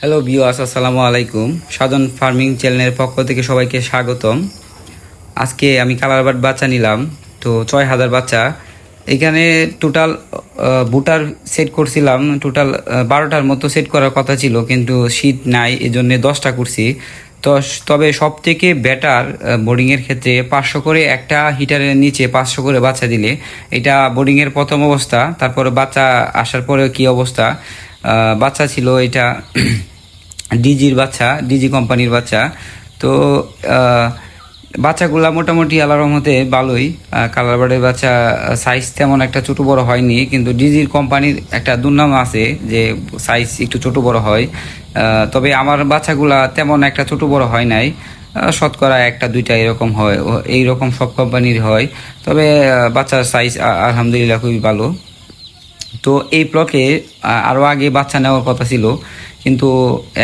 Hello বিওয়াস আসসালামু আলাইকুম। সাধন farming চ্যানেলের পক্ষ থেকে সবাইকে স্বাগতম। আজকে আমি কালারবার্ড বাচ্চা নিলাম, তো ছয় হাজার বাচ্চা। এখানে টোটাল বুটার সেট করছিলাম। টোটাল বারোটার মতো সেট করার কথা ছিল, কিন্তু শীত নাই এই জন্যে দশটা করছি। তো তবে সব থেকে বেটার বোর্ডিংয়ের ক্ষেত্রে পাঁচশো করে একটা হিটারের নিচে পাঁচশো করে বাচ্চা দিলে। এটা বোর্ডিংয়ের প্রথম অবস্থা, তারপরে বাচ্চা আসার পরে কি অবস্থা? বাচ্চা ছিল এটা ডিজির বাচ্চা, ডিজি কোম্পানির বাচ্চা। তো বাচ্চাগুলা মোটামুটি আল্লাহর রহমতে ভালোই। কালার বার্ডের বাচ্চা সাইজ তেমন একটা ছোট বড় হয়নি, কিন্তু ডিজির কোম্পানির একটা দুর্নাম আছে যে সাইজ একটু ছোটো বড় হয়। তবে আমার বাচ্চাগুলা তেমন একটা ছোটো বড় হয় নাই। শতকরা একটা, দুইটা এরকম হয় ও- এইরকম সব কোম্পানির হয়। তবে বাচ্চার সাইজ আলহামদুলিল্লাহ খুবই ভালো। তো এই ব্লকে আরও আগে বাচ্চা নেওয়ার কথা ছিল, কিন্তু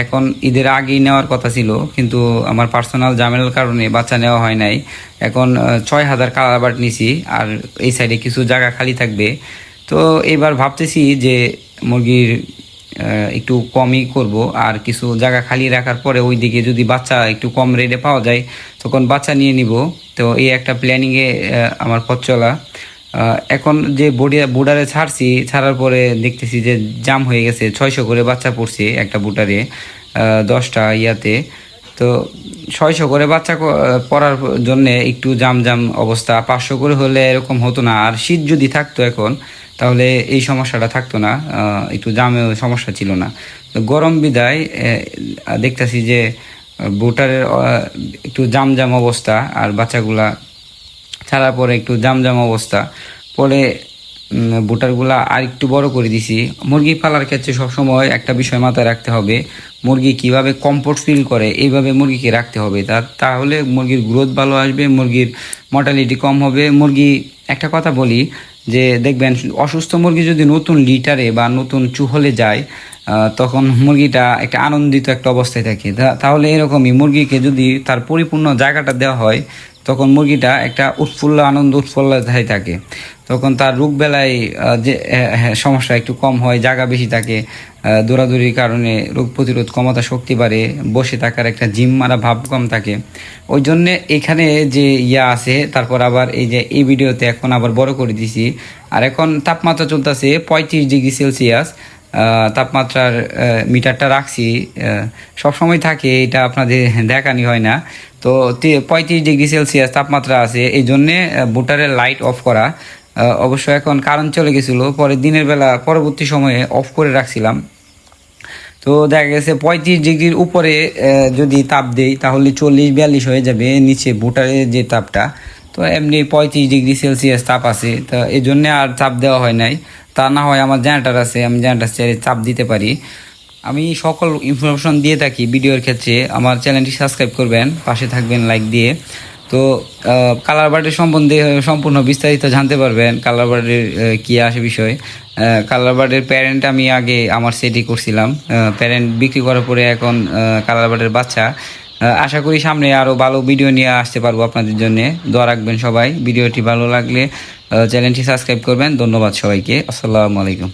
এখন ঈদের আগেই নেওয়ার কথা ছিল, কিন্তু আমার পার্সোনাল জামেলার কারণে বাচ্চা নেওয়া হয় নাই। এখন ছয় হাজার কালারবাট নিছি, আর এই সাইডে কিছু জায়গা খালি থাকবে। তো এবার ভাবতেছি যে মুরগির একটু কমই করব, আর কিছু জায়গা খালি রাখার পরে ওইদিকে যদি বাচ্চা একটু কম রেটে পাওয়া যায়, তখন বাচ্চা নিয়ে নিব। তো এই একটা প্ল্যানিংয়ে আমার পথ চলা। এখন যে বডি বুডারে ছাড়ছি, ছাড়ার পরে দেখতেছি যে জাম হয়ে গেছে। ছয়শো করে বাচ্চা পড়ছে একটা বুটারে দশটা ইয়াতে। তো ছয়শো করে বাচ্চা পড়ার জন্য একটু জাম জাম অবস্থা। পাঁচশো করে হলে এরকম হতো না। আর শীত যদি থাকতো এখন, তাহলে এই সমস্যাটা থাকতো না। একটু জামেও সমস্যা ছিল না। তো গরম বিদায় দেখতেছি যে বুটারের একটু জাম জাম অবস্থা। আর বাচ্চাগুলা ছাড়ার পরে একটু জামজাম অবস্থা। পরে বুটারগুলা আর একটু বড় করে দিছি। মুরগি পালার ক্ষেত্রে সবসময় একটা বিষয় মাথায় রাখতে হবে, মুরগি কীভাবে কমফোর্ট ফিল করে, এইভাবে মুরগিকে রাখতে হবে। তা, তাহলে মুরগির গ্রোথ ভালো আসবে, মুরগির মর্টালিটি কম হবে। মুরগি, একটা কথা বলি যে, দেখবেন, অসুস্থ মুরগি যদি নতুন লিটারে বা নতুন চুহলে যায় তখন মুরগিটা একটা আনন্দিত একটা অবস্থায় থাকে। তাহলে এরকমই মুরগিকে যদি তার পরিপূর্ণ জায়গাটা দেওয়া হয় তখন মুরগিটা একটা উৎফুল্ল আনন্দ উৎফুল্লতায় থাকে। তখন তার রোগ বেলায় যে হ্যাঁ, সমস্যা একটু কম হয় জায়গা বেশি থাকে দৌড়াদৌড়ির কারণে রোগ প্রতিরোধ ক্ষমতা শক্তি বাড়ে বসে থাকার একটা জিম মারা ভাব কম থাকে। ওই জন্যে এখানে যে ইয়া আছে তারপর আবার এই যে এই ভিডিওতে এখন আবার বড় করে দিছি। আর এখন তাপমাত্রা চলতেছে পঁয়ত্রিশ ডিগ্রি সেলসিয়াস। তাপমাত্রার মিটারটা রাখছি। সব সময় থাকে, এটা আপনাদের দেখানি হয় না। তো পঁয়ত্রিশ ডিগ্রি সেলসিয়াস তাপমাত্রা আছে, এই জন্যে বুটারের লাইট অফ করা। অবশ্য এখন কারণ চলে গেছিল পরে দিনের বেলা পরবর্তী সময়ে অফ করে রাখছিলাম। তো দেখা গেছে, পঁয়ত্রিশ ডিগ্রির উপরে যদি তাপ দেই, তাহলে চল্লিশ বিয়াল্লিশ হয়ে যাবে নিচে বুটারের যে তাপটা। তো এমনি পঁয়ত্রিশ ডিগ্রি সেলসিয়াস তাপ আছে, তো এই জন্যে আর চাপ দেওয়া হয় নাই। তা না হয় আমার জেনারেটার আছে, আমি জেনারেটার চেয়ারে চাপ দিতে পারি। আমি সকল ইনফরমেশন দিয়ে থাকি ভিডিওর ক্ষেত্রে। আমার চ্যানেলটি সাবস্ক্রাইব করবেন, পাশে থাকবেন লাইক দিয়ে। তো কালার বার্ডের সম্বন্ধে, সম্পূর্ণ বিস্তারিত জানতে পারবেন কালার বার্ডের কী আসে বিষয়। কালার বার্ডের প্যারেন্ট আমি আগে আমার সেটি করছিলাম। প্যারেন্ট বিক্রি করার পরে এখন কালার বার্ডের বাচ্চা। আশা করি সামনে আরও ভালো ভিডিও নিয়ে আসতে পারব আপনাদের জন্য। দোয়া রাখবেন সবাই। ভিডিওটি ভালো লাগলে চ্যানেলটি সাবস্ক্রাইব করবেন। ধন্যবাদ সবাইকে। আসসালামু আলাইকুম।